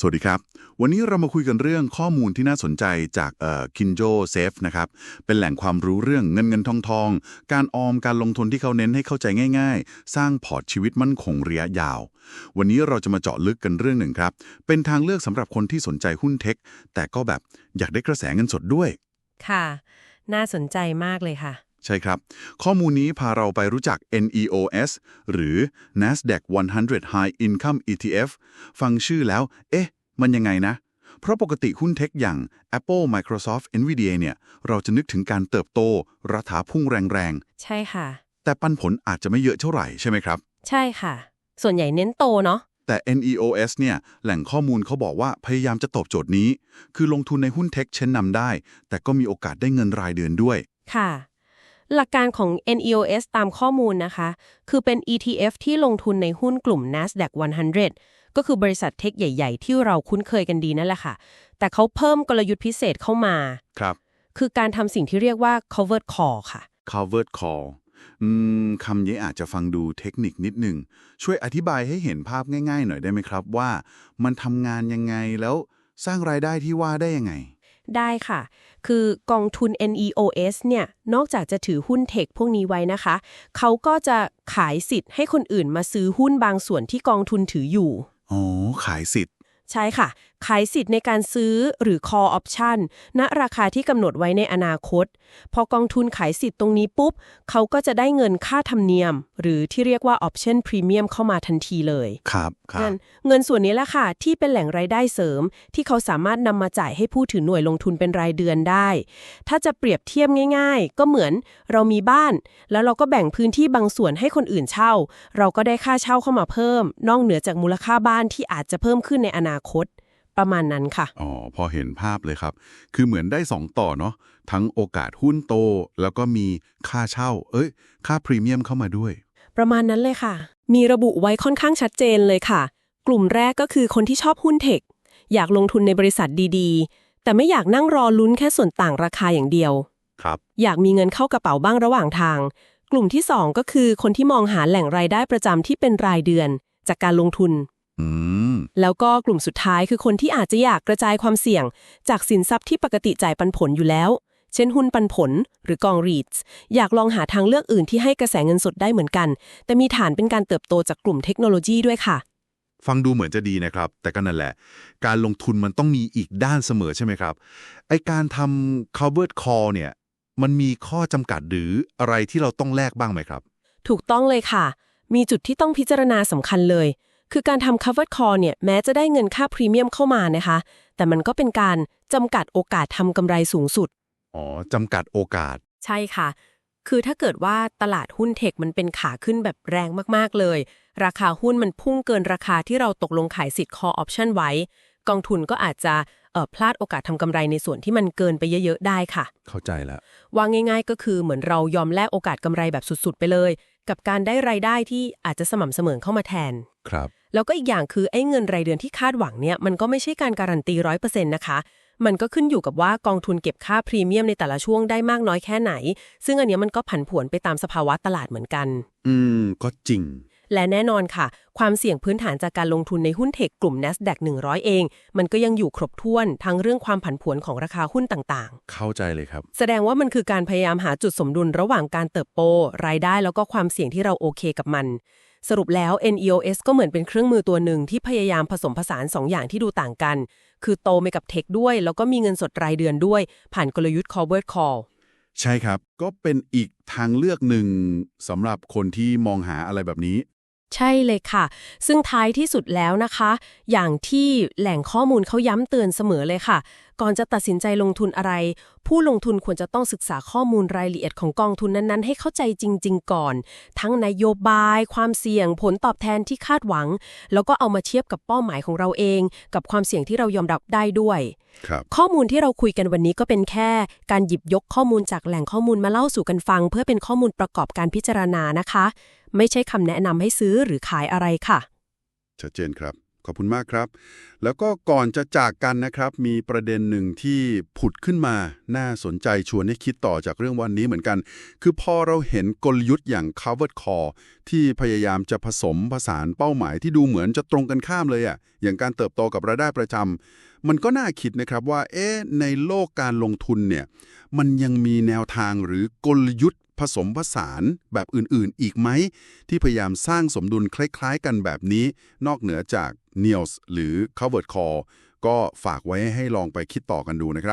สวัสดีครับ วันนี้เรามาคุยกันเรื่องข้อมูลที่น่าสนใจจากเอ่อ Kinjo Safe นะครับ เป็นแหล่งความรู้เรื่องเงินเงินทองทอง การออมการลงทุนที่เขาเน้นให้เข้าใจง่าย ๆ สร้างพอร์ตชีวิตมั่นคงระยะยาว วันนี้เราจะมาเจาะลึกกันเรื่องหนึ่งครับ เป็นทางเลือกสำหรับคนที่สนใจหุ้นเทค แต่ก็แบบอยากได้กระแสเงินสดด้วย ค่ะ น่าสนใจมากเลยค่ะ ใช่ครับ ข้อมูลนี้พาเราไปรู้จัก NEOS หรือ NASDAQ 100 High Income ETF ฟังชื่อแล้ว เอ๊ะ มันยังไงนะ เพราะปกติหุ้นเทคอย่าง Apple Microsoft Nvidia เนี่ย เราจะนึกถึงการเติบโตราคาพุ่งแรงใช่ค่ะๆแต่ปันผลอาจจะไม่เยอะเท่าไหร่ใช่ไหมครับ ใช่ค่ะ ส่วนใหญ่เน้นโตเนาะแต่ NEOS เนี่ย แหล่งข้อมูลเขาบอกว่าพยายามจะตอบโจทย์นี้ คือลงทุนในหุ้นเทคเช่นนำได้ แต่ก็มีโอกาสได้เงินรายเดือนด้วย ค่ะ หลักการของ NEOS ตามข้อมูลนะคะ คือเป็น ETF ที่ลงทุนในหุ้นกลุ่ม NASDAQ 100 ก็คือบริษัทเทคใหญ่ ๆ ที่เราคุ้นเคยกันดีนั่นแหละค่ะ แต่เขาเพิ่มกลยุทธ์พิเศษเข้ามา ครับ คือการทำสิ่งที่เรียกว่า covered call ค่ะ covered call อืมคำนี้อาจจะฟังดูเทคนิคนิดหนึ่ง ช่วยอธิบายให้เห็นภาพง่าย ๆ หน่อยได้ไหมครับว่า มันทำงานยังไงแล้วสร้างรายได้ที่ว่าได้ยังไง ได้ค่ะ คือกองทุน NEOS เนี่ย นอกจากจะถือหุ้นเทคพวกนี้ไว้นะคะ เขาก็จะขายสิทธิ์ให้คนอื่นมาซื้อหุ้นบางส่วนที่กองทุนถืออยู่ อ๋อ ขายสิทธิ์ ใช่ค่ะ ขายสิทธิ์ในการซื้อหรือ call option ณราคาที่กำหนดไว้ในอนาคต พอกองทุนขายสิทธิ์ตรงนี้ปุ๊บ เขาก็จะได้เงินค่าธรรมเนียม หรือที่เรียกว่า option premium เข้ามาทันทีเลย ครับครันั่บนเงินส่วนนี้แหละค่ะ ที่เป็นแหล่งรายได้เสริม ที่เขาสามารถนำมาจ่ายให้ผู้ถือหน่วยลงทุนเป็นรายเดือนได้ ถ้าจะเปรียบเทียบง่าย ๆ ก็เหมือนเรามีบ้าน แล้วเราก็แบ่งพื้นที่บางส่วนให้คนอื่นเช่า เราก็ได้ค่าเช่าเข้ามาเพิ่ม นอกเหนือจากมูลค่าบ้านที่อาจจะเพิ่มขึ้นในอนาคต ประมาณนั้นค่ะ อ๋อ พอเห็นภาพเลยครับ คือเหมือนได้สองต่อเนาะ ทั้งโอกาสหุ้นโต แล้วก็มีค่าเช่า เอ้ย ค่าพรีเมียมเข้ามาด้วย ประมาณนั้นเลยค่ะ มีระบุไว้ค่อนข้างชัดเจนเลยค่ะ กลุ่มแรกก็คือคนที่ชอบหุ้นเทค อยากลงทุนในบริษัทดีๆ แต่ไม่อยากนั่งรอลุ้นแค่ส่วนต่างราคาอย่างเดียว ครับ อยากมีเงินเข้ากระเป๋าบ้างระหว่างทาง กลุ่มที่ 2 ก็คือคนที่มองหาแหล่งรายได้ประจำที่เป็นรายเดือน จากการลงทุนอืม แล้วก็กลุ่มสุดท้ายคือคนที่อาจจะอยากกระจายความเสี่ยง จากสินทรัพย์ที่ปกติจ่ายปันผลอยู่แล้ว เช่นหุ้นปันผลหรือกองรีทส์อยากลองหาทางเลือกอื่นที่ให้กระแสเงินสดได้เหมือนกัน แต่มีฐานเป็นการเติบโตจากกลุ่มเทคโนโลยีด้วยค่ะ ฟังดูเหมือนจะดีนะครับ แต่ก็นั่นแหละ การลงทุนมันต้องมีอีกด้านเสมอใช่ไหมครับไอการทำ covered call เนี่ยมันมีข้อจำกัดหรืออะไรที่เราต้องแลกบ้างไหมครับ ถูกต้องเลยค่ะ มีจุดที่ต้องพิจารณาสำคัญเลย คือการทำ covered call เนี่ยแม้จะได้เงินค่าพรีเมียมเข้ามานะคะ แต่มันก็เป็นการจำกัดโอกาสทำกำไรสูงสุด อ๋อจำกัดโอกาส ใช่ค่ะ คือถ้าเกิดว่าตลาดหุ้นเทคมันเป็นขาขึ้นแบบแรงมากๆเลย ราคาหุ้นมันพุ่งเกินราคาที่เราตกลงขายสิทธิ์ call option ไว้ กองทุนก็อาจจะเอ่อพลาดโอกาสทำกำไรในส่วนที่มันเกินไปเยอะๆได้ค่ะ เข้าใจแล้วว่าง่าย ๆ ก็คือเหมือนเรายอมแลกโอกาสกำไรแบบสุดๆ ไปเลย กับการได้รายได้ที่อาจจะสม่ำเสมอเข้ามาแทน ครับ แล้วก็อีกอย่างคือไอ้เงินรายเดือนที่คาดหวังเนี่ยมันก็ไม่ใช่การการันตีร้อยเปอร์เซ็นต์นะคะ มันก็ขึ้นอยู่กับว่ากองทุนเก็บค่าพรีเมียมในแต่ละช่วงได้มากน้อยแค่ไหน ซึ่งอันเนี้ยมันก็ผันผวนไปตามสภาวะตลาดเหมือนกัน อืม ก็จริง และแน่นอนค่ะ ความเสี่ยงพื้นฐานจากการลงทุนในหุ้นเทคกลุ่ม NASDAQ 100 เอง มันก็ยังอยู่ครบถ้วนทั้งเรื่องความผันผวนของราคาหุ้นต่างเข้าใจเลยครับๆแสดงว่ามันคือการพยายามหาจุดสมดุลระหว่างการเติบโต รายได้แล้วก็ความเสี่ยงที่เราโอเคกับมัน สรุปแล้ว NEOS ก็เหมือนเป็นเครื่องมือตัวหนึ่งที่พยายามผสมผสานสองอย่างที่ดูต่างกัน คือโตไปกับเทคด้วย แล้วก็มีเงินสดรายเดือนด้วย ผ่านกลยุทธ์ covered call ใช่ครับ ก็เป็นอีกทางเลือกหนึ่งสำหรับคนที่มองหาอะไรแบบนี้ ใช่เลยค่ะ ซึ่งท้ายที่สุดแล้วนะคะ อย่างที่แหล่งข้อมูลเขาย้ำเตือนเสมอเลยค่ะ ก่อนจะตัดสินใจลงทุนอะไร ผู้ลงทุนควรจะต้องศึกษาข้อมูลรายละเอียดของกองทุนนั้นๆ ให้เข้าใจจริง ๆ ก่อน ทั้งนโยบาย ความเสี่ยง ผลตอบแทนที่คาดหวัง แล้วก็เอามาเทียบกับเป้าหมายของเราเอง กับความเสี่ยงที่เรายอมรับได้ด้วยครับข้อมูลที่เราคุยกันวันนี้ก็เป็นแค่การหยิบยกข้อมูลจากแหล่งข้อมูลมาเล่าสู่กันฟัง เพื่อเป็นข้อมูลประกอบการพิจารณานะคะ ไม่ใช่คำแนะนำให้ซื้อหรือขายอะไรค่ะ ชัดเจนครับ ขอบคุณมากครับ แล้วก็ก่อนจะจากกันนะครับ มีประเด็นหนึ่งที่ผุดขึ้นมา น่าสนใจชวนให้คิดต่อจากเรื่องวันนี้เหมือนกัน คือพอเราเห็นกลยุทธ์อย่าง covered call ที่พยายามจะผสมผสานเป้าหมายที่ดูเหมือนจะตรงกันข้ามเลยอะ่ะ อย่างการเติบโตกับรายได้ประจำมันก็น่าคิดนะครับว่า เอ๊ะ ในโลกการลงทุนเนี่ย มันยังมีแนวทางหรือกลยุทธ์ ผสมผสานแบบอื่นๆ อีกไหม ที่พยายามสร้างสมดุลคล้ายๆ กันแบบนี้ นอกเหนือจาก n e l s หรือ Covered Call ก็ฝากไว้ให้ลองไปคิดต่อกันดูนะครับ